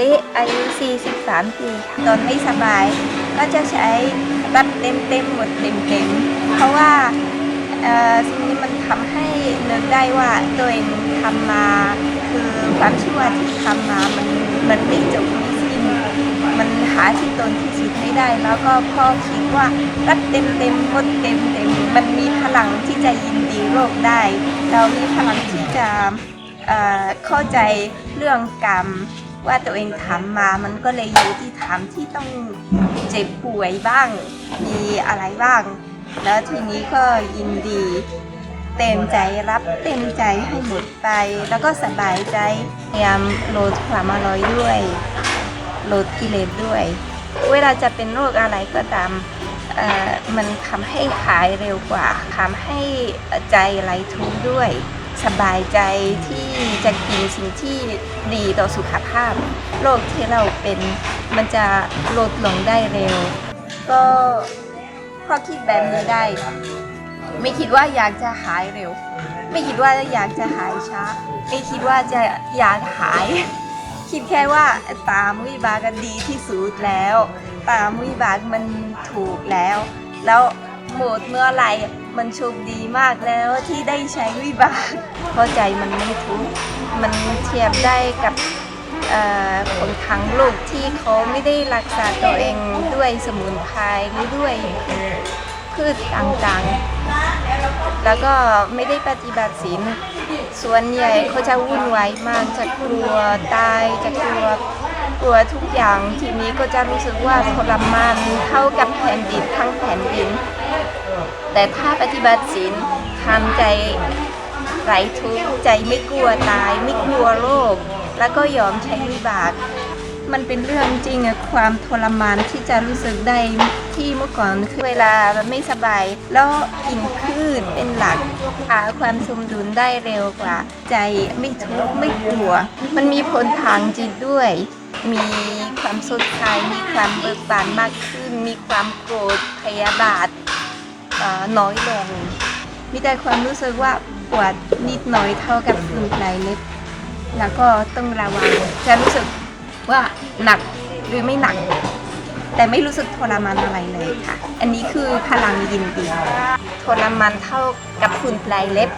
ลิอายุ 43 ปีค่ะตอนไม่สบาย ก็จะใช้รับเต็มเต็มหมดเต็มเต็มเพราะว่าเอ่อสิ่งนี้มันทำให้นึกได้ว่าตัวเองทำมาคือความชั่วที่ทำมามันมันไม่จบไม่สิ้นมันหาที่ตนที่สุดไม่ได้ แล้วก็พ่อคิดว่ารักเต็มเต็มหมดเต็มเต็มมันมีพลังที่จะยินดีโลกได้ เรามีพลังที่จะ เข้าใจเรื่องกรรมว่าตัวเองทำมา มันก็เลยอยู่ที่ทำที่ต้องเจ็บป่วยบ้าง มีอะไรบ้าง แล้วทีนี้ก็ยินดี เต็มใจรับเต็มใจให้หมดไป แล้วก็สบายใจพยายามลดความอร่อยด้วยลดกิเลสด้วย เวลาจะเป็นโรคอะไรก็ตามมันทำให้หายเร็วกว่าทำให้ใจไร้ทุกข์ด้วย สบายใจที่จะกินสิ่งที่ดีต่อสุขภาพ โรคที่เราเป็นมันจะลดลงได้เร็ว ก็พอคิดแบบนี้ได้ ไม่คิดว่าอยากจะหายเร็ว ไม่คิดว่าอยากจะหายช้า ไม่คิดว่าจะอยากหาย คิดแค่ว่าตามวิบากกันดีที่สุดแล้ว ตามวิบากมันถูกแล้ว แล้วหมดเมื่อไหร่ มันโชคดีมากแล้วที่ได้ใช้วิบากเพราะใจมันไม่ทุกข์มันเทียบได้กับคนทั้งโลกที่เขาไม่ได้รักษาตัวเองด้วยสมุนไพรหรือด้วยพืชต่างๆ แล้วก็ไม่ได้ปฏิบัติศีลส่วนใหญ่เขาจะวุ่นวายมากจะกลัวตายจะกลัวกลัวทุกอย่างทีนี้ก็จะรู้สึกว่าทรมานเท่ากับแผ่นดินทั้งแผ่นดิน แต่ถ้าปฏิบัติศีลทำใจไร้ทุกข์ใจไม่กลัวตาย ไม่กลัวโรคแล้วก็ยอมใช้วิบากมันเป็นเรื่องจริงอะความทรมานที่จะรู้สึกได้ที่เมื่อก่อนคือเวลาไม่สบาย แล้วกินพืชเป็นหลักหาความสมดุลได้เร็วกว่า ใจไม่ทุกข์ไม่กลัว มันมีผลทางจิตด้วย มีความสดใสมีความเบิกบานมากขึ้น มีความโกรธพยาบาทน้อยลง มีแต่ความรู้สึกว่าปวดนิดหน่อยเท่ากับฝุ่นปลายเล็บ แล้วก็ต้องระวังจะรู้สึกว่าหนักหรือไม่หนัก แต่ไม่รู้สึกทรมานอะไรเลยค่ะ อันนี้คือพลังยินดีทรมานเท่ากับฝุ่นปลายเล็บ